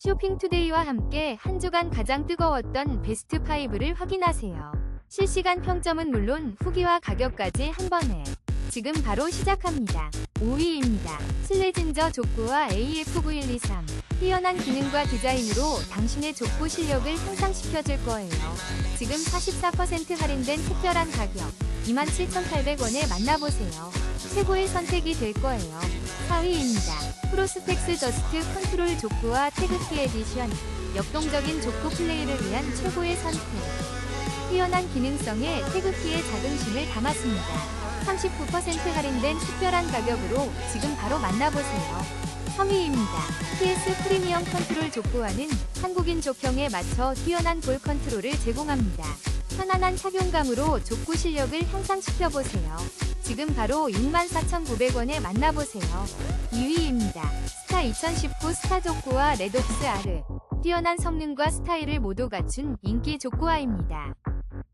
쇼핑투데이와 함께 한 주간 가장 뜨거웠던 베스트 5를 확인하세요. 실시간 평점은 물론 후기와 가격까지 한 번에 지금 바로 시작합니다. 5위입니다. 실내진저 족구와 AF9123 뛰어난 기능과 디자인으로 당신의 족구 실력을 향상시켜줄 거예요. 지금 44% 할인된 특별한 가격 27,800원에 만나보세요. 최고의 선택이 될 거예요. 4위입니다. 프로스펙스 저스트 컨트롤 족구와 태극기 에디션 역동적인 족구 플레이를 위한 최고의 선택 뛰어난 기능성에 태극기의 자긍심을 담았습니다. 39% 할인된 특별한 가격으로 지금 바로 만나보세요. 3위입니다. PS 프리미엄 컨트롤 족구화는 한국인 족형에 맞춰 뛰어난 볼 컨트롤을 제공합니다. 편안한 착용감으로 족구 실력을 향상시켜보세요. 지금 바로 64,900원에 만나보세요. 2위입니다. 스타 2019 스타 족구와 레독스 R. 뛰어난 성능과 스타일을 모두 갖춘 인기 족구화입니다.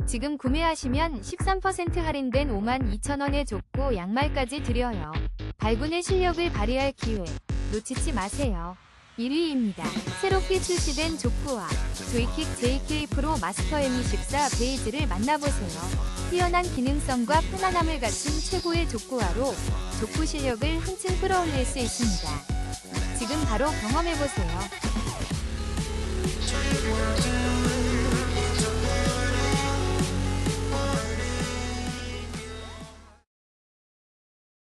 지금 구매하시면 13% 할인된 52,000원의 족구 양말까지 드려요. 발군의 실력을 발휘할 기회 놓치지 마세요. 1위입니다. 새롭게 출시된 족구화 조이킥 JK 프로 마스터 M24 베이지를 만나보세요. 뛰어난 기능성과 편안함을 갖춘 최고의 족구화로 족구 실력을 한층 끌어올릴 수 있습니다. 지금 바로 경험해보세요.